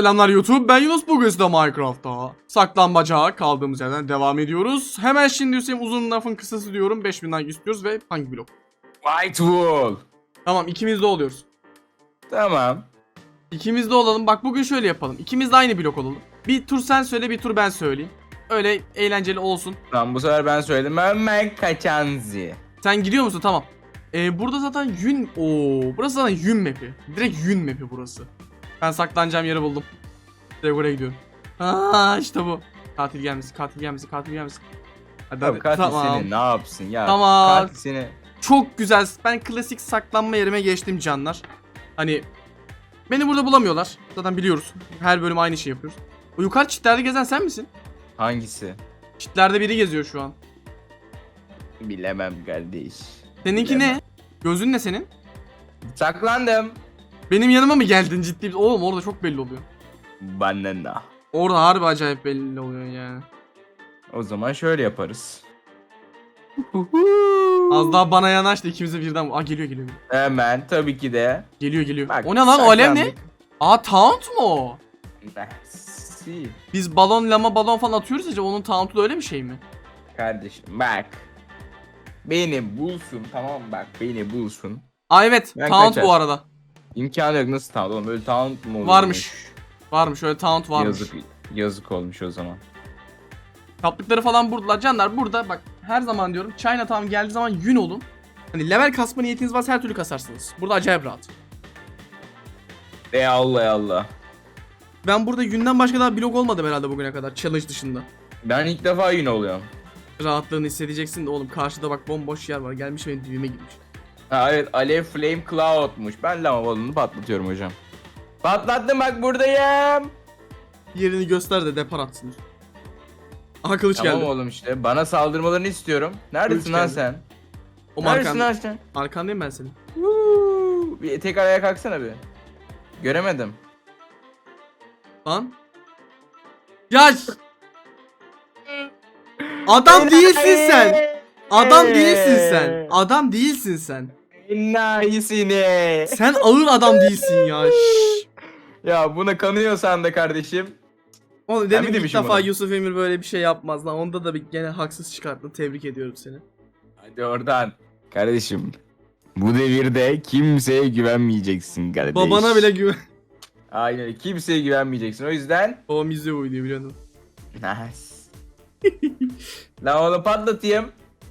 Selamlar YouTube ben Yunus bugün size Minecraft'ta saklambaca kaldığımız yerden devam ediyoruz. Hemen şimdi Hüseyin uzun lafın kısası diyorum 5000 like istiyoruz ve hangi blok? White Wool. Tamam ikimiz de oluyoruz. Tamam. İkimiz de olalım bak bugün şöyle yapalım ikimiz de aynı blok olalım. Bir tur sen söyle bir tur ben söyleyeyim. Öyle eğlenceli olsun. Tamam bu sefer ben söyledim. Ömer Kaçanzi. Sen gidiyor musun? Tamam. Ee, burada zaten yün... Oo, burası zaten yün map'i. Direkt yün map'i burası. Ben saklanacağım yeri buldum. Direkt oraya gidiyorum. Aa işte bu. Katil gelmesin, katil gelmesin, katil gelmesin. Hadi hadi. katil Tamam. seni ne yapsın ya? Tamam. Katil seni. Çok güzel. Ben klasik saklanma yerime geçtim canlar. Hani beni burada bulamıyorlar. Zaten biliyoruz. Her bölüm aynı şey yapıyoruz. O yukarı çitlerde gezen sen misin? Hangisi? Çitlerde biri geziyor şu an. Bilemem kardeş. Seninki ne? Gözün ne senin? Saklandım. Benim yanıma mı geldin ciddi? Oğlum orada çok belli oluyor. Banana. Orada harbi acayip belli oluyor yani. O zaman şöyle yaparız. Az daha bana yanaş da ikimize birden... Aa geliyor geliyor. Hemen tabii ki de. Geliyor geliyor. Bak, o ne lan o alev ne? Aa taunt mu o? Merci. Biz balon lama balon falan atıyoruz ya onun taunt'u da öyle bir şey mi? Kardeşim bak. Beni bulsun tamam bak beni bulsun. Aa evet Ben taunt kaçar. bu arada. İmkanı yok nasıl taunt oğlum böyle taunt mu olur? Varmış. Varmış öyle taunt varmış. Yazık, yazık olmuş o zaman. Kaplıkları falan buradalar. Canlar burada bak her zaman diyorum Chinatown geldiği zaman yün olun. Hani level kasma niyetiniz varsa her türlü kasarsınız. Burada acayip rahat. E Allah ya Allah. Ben burada yünden başka daha blok olmadım herhalde bugüne kadar challenge dışında. Ben ilk defa yine oluyorum. Rahatlığını hissedeceksin de oğlum karşıda bak bomboş yer var. Gelmiş benim düğüme girmiş. Ha evet Alev Flame Cloud'muş. Ben lama balonunu patlatıyorum hocam. Patlattım bak buradayım. Yerini göster de depar atsın. Aha kılıç Tamam geldi. oğlum işte bana saldırmalarını istiyorum. Neredesin Kılıç lan geldi. sen? O Neredesin arkan, lan sen? arkandayım ben senin. Woo! Bir tekrar ayağa kalksana bir. Göremedim. Lan. Ya. ş- Adam değilsin sen. Adam değilsin sen. Adam değilsin sen. Enayisini. Sen ağır adam değilsin ya. Şşş. Ya buna kanıyorsan da kardeşim. Oğlum Ben dedim mi ilk demişim defa bunu? Yusuf Emir böyle bir şey yapmaz lan. Onda da bir gene haksız çıkarttın. Tebrik ediyorum seni. Hadi oradan. Kardeşim. Bu devirde kimseye güvenmeyeceksin kardeş. Babana bile güven. Aynen öyle. Kimseye güvenmeyeceksin. O yüzden Babam izliyor bu videoyu? Nice. Lan oğlum patlatayım.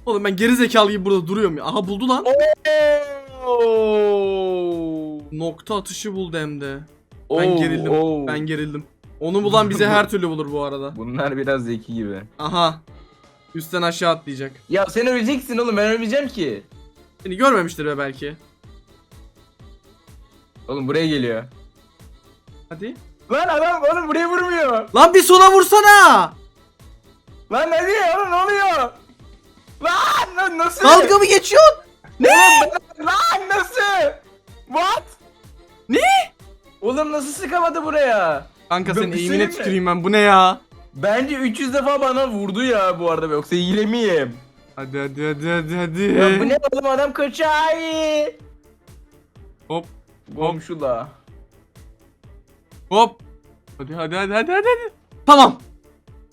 Oğlum ben geri zekalı gibi burada duruyorum ya. Aha buldu lan. Oo. Nokta atışı buldu hem de. Oo, Ben gerildim. oo. Ben gerildim. Onu bulan bize her türlü bulur bu arada. Bunlar biraz zeki gibi. Aha. Üstten aşağı atlayacak. Ya sen öleceksin oğlum ben ölmeyeceğim ki. Seni görmemiştir be belki. Oğlum buraya geliyor. Hadi. Lan adam oğlum buraya vurmuyor. Lan bir sola vursana. Lan hadi oğlum ne oluyor? Lan, lan nasıl? Dalga mı geçiyorsun? Ne? Lan nasıl? What? Ne? Oğlum nasıl sıkamadı buraya? Kanka Ben senin bir şey eğimine diyeyim mi? tüküreyim ben. Bu ne ya? Bence 300 defa bana vurdu ya bu arada yoksa hile miyim? Hadi hadi hadi hadi hadi. Ya bu ne oğlum adam kaçay. Hop Komşula. hop. Hadi hadi hadi hadi hadi. hadi. Tamam.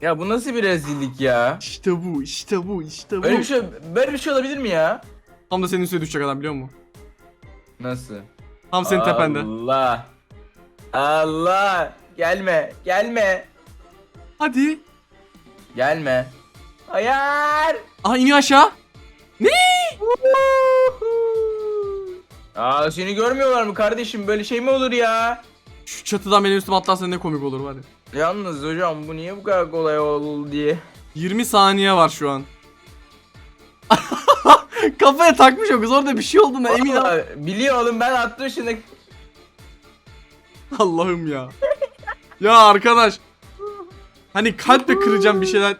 Ya bu nasıl bir rezillik ya? İşte bu işte bu işte bu. Böyle bir şey böyle bir şey olabilir mi ya? Tam da senin üstüne düşecek adam biliyor musun? Nasıl? Tam senin tepende. Allah. Allah. Gelme. Gelme. Hadi. Gelme. Hayır. Aha iniyor aşağı. Ne? Aa seni görmüyorlar mı kardeşim? Böyle şey mi olur ya? Şu çatıdan benim üstüme atlarsa ne komik olur hadi. Yalnız hocam bu niye bu kadar kolay oldu diye. 20 saniye var şu an. Kafaya takmış o kız orada bir şey olduğuna emin ol. Vallahi Biliyor oğlum ben attım şimdi. Allah'ım ya. ya arkadaş. Hani kalple kıracağım bir şeyler.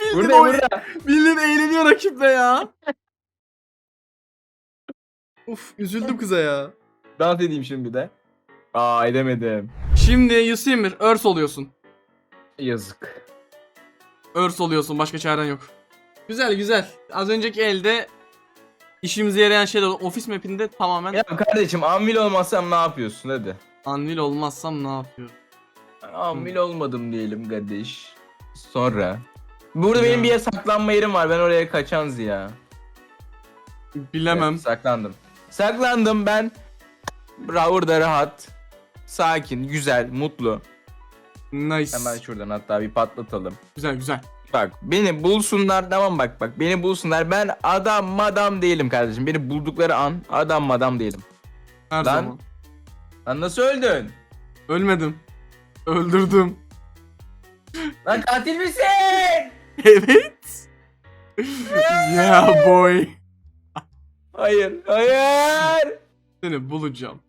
bildiğin, Burada bildiğin eğleniyor rakiple ya. Uf üzüldüm kıza ya. Dans edeyim şimdi de. Aa edemedim. Şimdi Yusimir örs oluyorsun. Yazık. Örs oluyorsun başka çaren yok. Güzel güzel. Az önceki elde işimize yarayan şeyler ofis map'inde tamamen Ya kardeşim anvil olmasam ne yapıyorsun hadi. anvil olmazsam ne yapıyorum? Anvil olmadım diyelim kardeş. Sonra. Burada Ya. benim bir yer saklanma yerim var. Ben oraya kaçan Ziya. Bilemem. Evet, saklandım. Saklandım ben. Burada rahat. Sakin, güzel, mutlu. Nice. Hemen şuradan hatta bir patlatalım. Güzel güzel. Bak beni bulsunlar tamam bak bak beni bulsunlar ben adam madam değilim kardeşim beni buldukları an adam madam değilim. Her Lan. zaman. Lan nasıl öldün? Ölmedim. Öldürdüm. Lan katil misin? Evet. yeah boy. Hayır hayır. Seni bulacağım.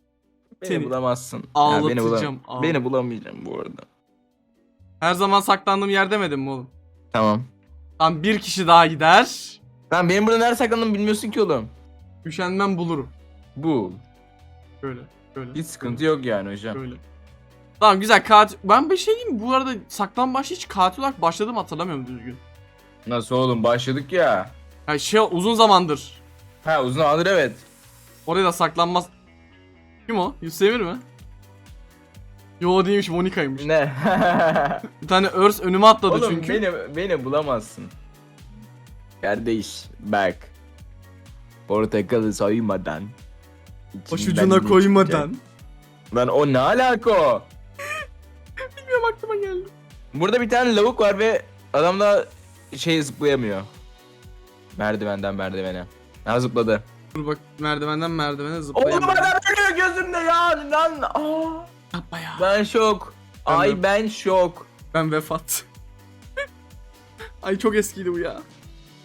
Beni Seni bulamazsın. Ya, ağlatacağım, beni, bulam- ağlat- beni bulamayacağım bu arada. Her zaman saklandığım yer demedim mi oğlum? Tamam. Tam bir kişi daha gider. Lan benim burada nerede saklandığımı bilmiyorsun ki oğlum. Üşenmem bulurum. Bu. Böyle. Böyle. Hiç sıkıntı yok yani hocam. Böyle. Tamam güzel katil. Ben bir şey diyeyim mi? Bu arada saklambaç hiç katil olarak başladım hatırlamıyorum düzgün. Nasıl oğlum başladık ya. Yani şey uzun zamandır. Ha uzun zamandır evet. Oraya da saklanmaz. Kim o? Yusuf Emir mi? Yo değilmiş Monika'ymış. Ne? Bir tane örs önüme atladı Oğlum çünkü. beni beni bulamazsın. Kardeş bak. Portakalı soymadan. Başucuna koymadan. Lan o ne alaka o? Bilmiyorum aklıma geldi. Burada bir tane lavuk var ve adam da şey zıplayamıyor. Merdivenden merdivene. Ha zıpladı. Dur bak merdivenden merdivene Oğlum zıplayayım. adam gözümde ya lan. Aa. Yapma ya. Ben şok. Ben de- Ay ben şok. Ben vefat. Ay çok eskiydi bu ya.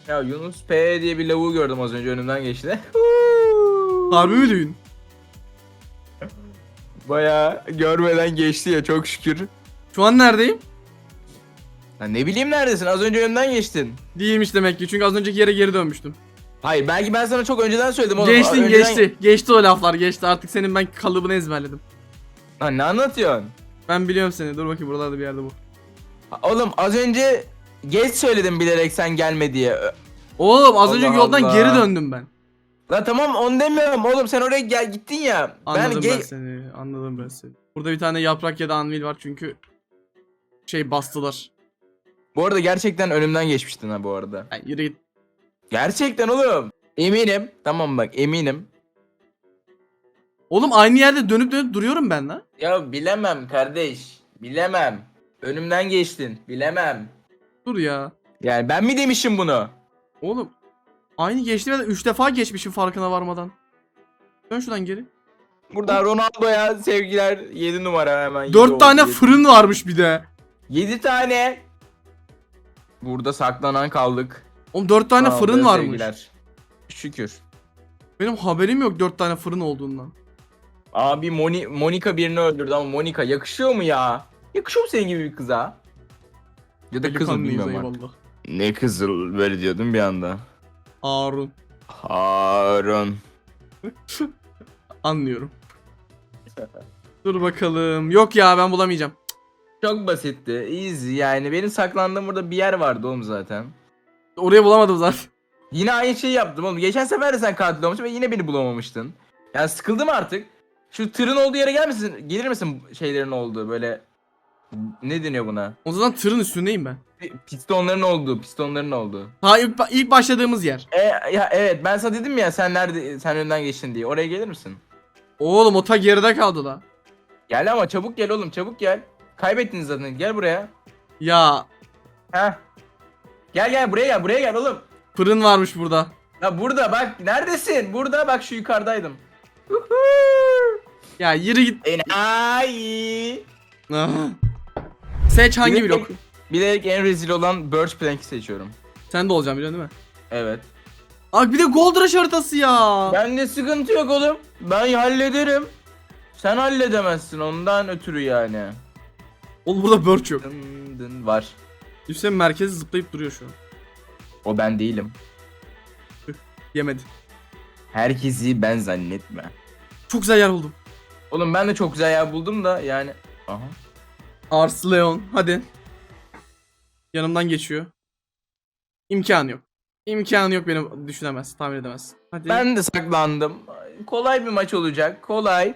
Ya Yunus P diye bir lavuğu gördüm az önce önümden geçti. Harbi mi düğün? Baya görmeden geçti ya çok şükür. Şu an neredeyim? Ya ne bileyim neredesin az önce önümden geçtin. Değilmiş demek ki çünkü az önceki yere geri dönmüştüm. Hayır belki ben sana çok önceden söyledim oğlum. Geçtin Önceden- geçti. Geçti o laflar geçti artık senin ben kalıbını ezberledim. Lan ne anlatıyorsun? Ben biliyorum seni dur bakayım buralarda bir yerde bu. Oğlum az önce geç söyledim bilerek sen gelme diye. Ö- Oğlum az Allah önceki yoldan Allah. geri döndüm ben. Lan tamam onu demiyorum oğlum sen oraya gel gittin ya. Anladım ben ben, ge- seni. Anladım ben seni. Burada bir tane yaprak ya da anvil var çünkü şey bastılar. Bu arada gerçekten önümden geçmiştin ha bu arada. Yani yürü git. Gerçekten oğlum. Eminim. Tamam bak eminim. Oğlum aynı yerde dönüp dönüp duruyorum ben lan. Ya bilemem kardeş. Bilemem. Önümden geçtin. Bilemem. Dur ya. Yani ben mi demişim bunu? Oğlum aynı geçti ve 3 defa geçmişim farkına varmadan. Dön şuradan geri. Burada Ronaldo'ya sevgiler 7 numara hemen. yedi 4 oldu, tane fırın varmış bir de. 7 tane. Burada saklanan kaldık. Oğlum 4 tane Ronaldo'ya fırın varmış. sevgiler. Şükür. Benim haberim yok 4 tane fırın olduğundan. Abi Moni Monika birini öldürdü ama Monika yakışıyor mu ya? Yakışıyor mu senin gibi bir kıza? Ya da kızıl Delikanlıyız, bilmiyorum artık. eyvallah. Ne kızıl böyle diyordum bir anda. Harun. Harun. Anlıyorum. Dur bakalım. Yok ya ben bulamayacağım. Çok basitti. Easy yani. Benim saklandığım burada bir yer vardı oğlum zaten. Oraya bulamadım zaten. Yine aynı şeyi yaptım oğlum. Geçen sefer de sen katil olmuştun ve yine beni bulamamıştın. Yani sıkıldım artık. Şu tırın olduğu yere gel misin? Gelir misin şeylerin olduğu böyle... Ne deniyor buna? O zaman tırın üstündeyim ben. Pistonların olduğu, pistonların olduğu. Ha ilk başladığımız yer. E, ya evet ben sana dedim ya sen nerede sen önden geçtin diye. Oraya gelir misin? Oğlum o ta geride kaldı la. Gel ama çabuk gel oğlum çabuk gel. Kaybettiniz zaten. Gel buraya. Ya Heh. Gel gel buraya gel buraya gel oğlum. fırın varmış burada. Ya burada bak neredesin? Burada bak şu yukarıdaydım. Ya yürü git. Enayi. Ah. Seç hangi Bilerek- blok? Bilerek en rezil olan Birch Plank'i seçiyorum. Sen de olacaksın biliyorsun değil mi? Evet. Abi bir de Gold Rush haritası ya. Bende sıkıntı yok oğlum. Ben hallederim. Sen halledemezsin ondan ötürü yani. Oğlum burada Birch yok. Dın dın var. Hüseyin merkezi zıplayıp duruyor şu an. O ben değilim. Yemedi. Herkesi ben zannetme. Çok güzel yer buldum. Oğlum ben de çok güzel yer buldum da yani. Aha. Ars Leon hadi. Yanımdan geçiyor. İmkanı yok. İmkanı yok beni düşünemez, tahmin edemez. Hadi. Ben de saklandım. Kolay bir maç olacak. Kolay.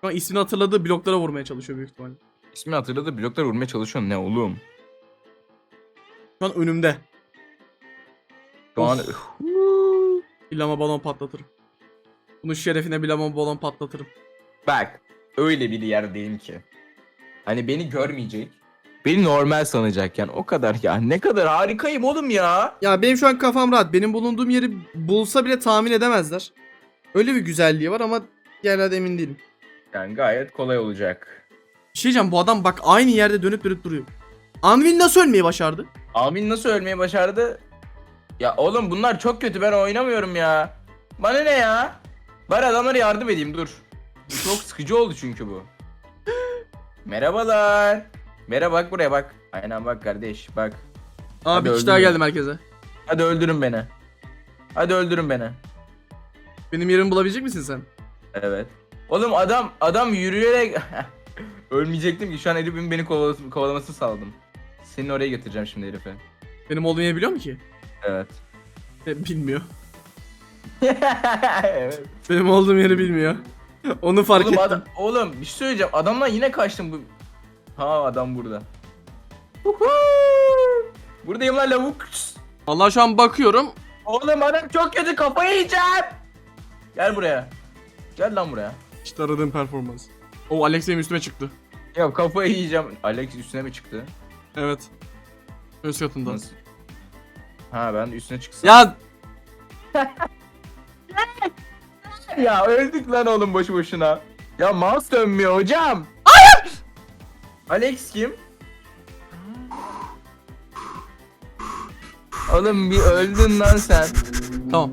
Şu an ismini hatırladığı bloklara vurmaya çalışıyor büyük ihtimalle. İsmi hatırladı. Bloklar vurmaya çalışıyor. Ne oğlum? Şu an önümde. Şu an... Bilama balon patlatırım. Bunun şerefine bilama balon patlatırım. Bak. Öyle bir yerdeyim ki. Hani beni görmeyecek. Beni normal sanacak yani. O kadar ya. Ne kadar harikayım oğlum ya. Ya benim şu an kafam rahat. Benim bulunduğum yeri bulsa bile tahmin edemezler. Öyle bir güzelliği var ama yerlerde emin değilim. Yani gayet kolay olacak. Bir şey diyeceğim bu adam bak aynı yerde dönüp dönüp duruyor. Anvil nasıl ölmeyi başardı? Amin nasıl ölmeyi başardı? Ya oğlum bunlar çok kötü ben oynamıyorum ya. Bana ne ya? Bari adamlara yardım edeyim dur. Bu çok sıkıcı oldu çünkü bu. Merhabalar. Merhaba bak buraya bak. Aynen bak kardeş bak. Aa Hadi bir kişi daha ya. geldi merkeze. Hadi öldürün beni. Hadi öldürün beni. Benim yerimi bulabilecek misin sen? Evet. Oğlum adam adam yürüyerek ölmeyecektim ki şu an Elif'in beni kovalaması, kovalamasını saldım. Seni oraya getireceğim şimdi Elif'e. Benim olduğum yeri biliyor mu ki? Evet. E, bilmiyor. evet. Benim olduğum yeri bilmiyor. Onu fark oğlum, ettim. adam, oğlum bir şey söyleyeceğim. Adamdan yine kaçtım bu. Ha adam burada. Buradayım lan lavuk. Vallahi şu an bakıyorum. Oğlum adam çok kötü kafayı yiyeceğim. Gel buraya. Gel lan buraya. İşte aradığım performans. O Alex benim üstüme çıktı. Ya kafayı yiyeceğim. Alex üstüne mi çıktı? Evet. Öz katında. Nasıl? Ha ben üstüne çıksam. Ya Ya öldük lan oğlum boşu boşuna. Ya mouse dönmüyor hocam. Hayır. Alex kim? Oğlum bir öldün lan sen. tamam.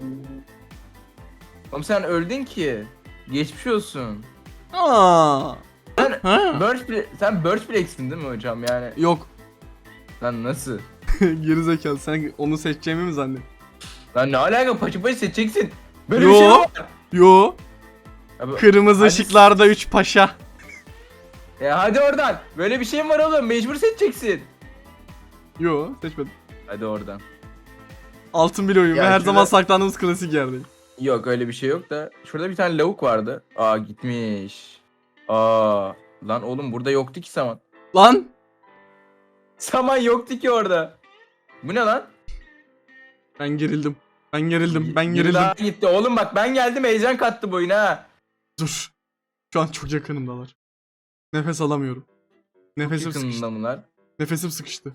Oğlum sen öldün ki. Geçmiş olsun. Aa. Sen Ha. Birch sen Birchflex'in değil mi hocam yani? Yok. Lan nasıl? Gerizekalı sen onu seçeceğimi mi zannettin? Lan ne alaka paçı paçı seçeceksin. Böyle Yo. bir şey var? Yo. Abi, Kırmızı Hadi- ışıklarda 3 paşa. ya hadi oradan. Böyle bir şey mi var oğlum? Mecbur seçeceksin. Yo seçmedim. Hadi oradan. Altın bir oyun Ya her şurada- zaman saklandığımız klasik yerdeyim. Yok öyle bir şey yok da. Şurada bir tane lavuk vardı. Aa gitmiş. Aa lan oğlum burada yoktu ki saman. Lan. Saman yoktu ki orada. Bu ne lan? Ben gerildim. Ben gerildim. Ben Biri gerildim. daha gitti. Oğlum bak ben geldim heyecan kattı bu oyuna ha. Dur. Şu an çok yakınımdalar. Nefes alamıyorum. Nefesim sıkıştı. Yakınında bunlar. Nefesim sıkıştı.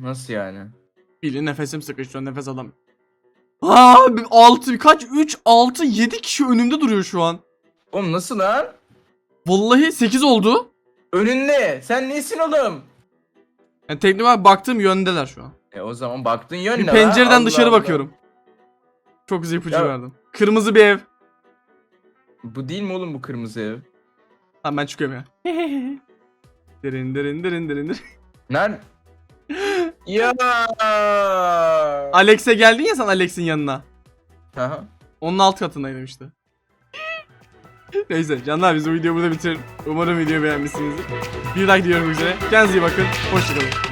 Nasıl yani? Bilin nefesim sıkıştı. Nefes alamıyorum. Aa 6 kaç 3 6 7 kişi önümde duruyor şu an. Oğlum nasıl lan? Vallahi 8 oldu. Önünde. Sen nesin oğlum? Yani teknik olarak baktığım yöndeler şu an. E o zaman baktın yön Bir ne lan? pencereden Allah dışarı Allah. bakıyorum. Çok güzel ipucu Ya- verdim. Kırmızı bir ev. Bu değil mi oğlum bu kırmızı ev? Tamam ben çıkıyorum ya. derin derin derin derin derin. Nerede? ya. Alex'e geldin ya sen Alex'in yanına. Aha. Onun alt katındaydım işte. Neyse canlar biz bu videoyu burada bitirelim. Umarım videoyu beğenmişsinizdir. Bir like diyorum üzere. Kendinize iyi bakın. Hoşçakalın.